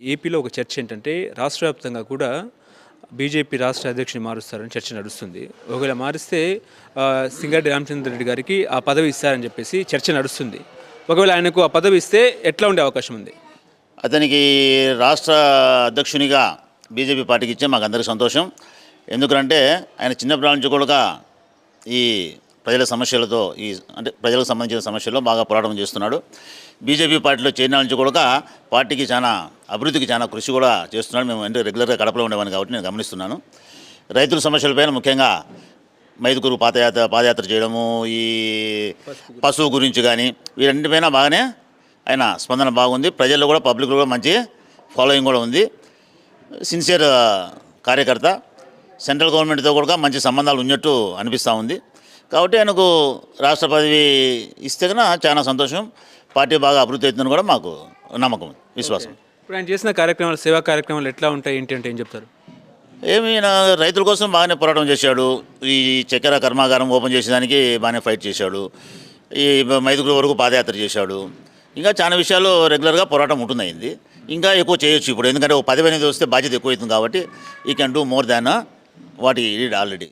ఏపీలో ఒక చర్చ ఏంటంటే రాష్ట్ర వ్యాప్తంగా కూడా బీజేపీ రాష్ట్ర అధ్యక్షుని మారుస్తారని చర్చ నడుస్తుంది. ఒకవేళ మారిస్తే సింగారెడ్డి రామచంద్ర రెడ్డి గారికి ఆ పదవి ఇస్తారని చెప్పేసి చర్చ నడుస్తుంది. ఒకవేళ ఆయనకు ఆ పదవి ఇస్తే ఎట్లా ఉండే అవకాశం ఉంది? అతనికి రాష్ట్ర అధ్యక్షునిగా బీజేపీ పార్టీకి ఇచ్చే మాకు అందరికీ సంతోషం. ఎందుకంటే ఆయన చిన్నప్పటి నుంచి కూడా ఈ ప్రజల సమస్యలతో ఈ అంటే ప్రజలకు సంబంధించిన సమస్యల్లో బాగా పోరాటం చేస్తున్నాడు. బీజేపీ పార్టీలో చేరిన నుంచి కూడా పార్టీకి చాలా అభివృద్ధికి చాలా కృషి కూడా చేస్తున్నాడు. మేము అంటే రెగ్యులర్గా కడపలో ఉండేవాడిని కాబట్టి నేను గమనిస్తున్నాను. రైతుల సమస్యలపైన ముఖ్యంగా మైదుకూరు పాదయాత్ర పాదయాత్ర చేయడము ఈ పశువు గురించి కానీ వీరన్నిటిపైన బాగానే ఆయన స్పందన బాగుంది. ప్రజల్లో కూడా పబ్లిక్లో కూడా మంచి ఫాలోయింగ్ కూడా ఉంది. సిన్సియర్ కార్యకర్త సెంట్రల్ గవర్నమెంట్తో కూడా మంచి సంబంధాలు ఉన్నట్టు అనిపిస్తూ ఉంది. కాబట్టి ఆయనకు రాష్ట్ర పదవి ఇస్తే కన్నా చాలా సంతోషం. పార్టీ బాగా అభివృద్ధి అవుతుందని కూడా మాకు నమ్మకం విశ్వాసం. ఇప్పుడు ఆయన చేసిన కార్యక్రమాలు సేవా కార్యక్రమాలు ఎట్లా ఉంటాయి ఏంటి అంటే ఏం చెప్తారు? ఏమి నా రైతుల కోసం బాగానే పోరాటం చేశాడు. ఈ చక్కెర కర్మాగారం ఓపెన్ చేసేదానికి బాగానే ఫైట్ చేశాడు. ఈ మైదుగురు వరకు పాదయాత్ర చేశాడు. ఇంకా చాలా విషయాల్లో రెగ్యులర్గా పోరాటం ఉంటుందయింది. ఇంకా ఎక్కువ చేయొచ్చు ఇప్పుడు. ఎందుకంటే ఒక పదవి అనేది వస్తే బాధ్యత ఎక్కువ అవుతుంది కాబట్టి ఈ can do more than what ఈ ఆల్రెడీ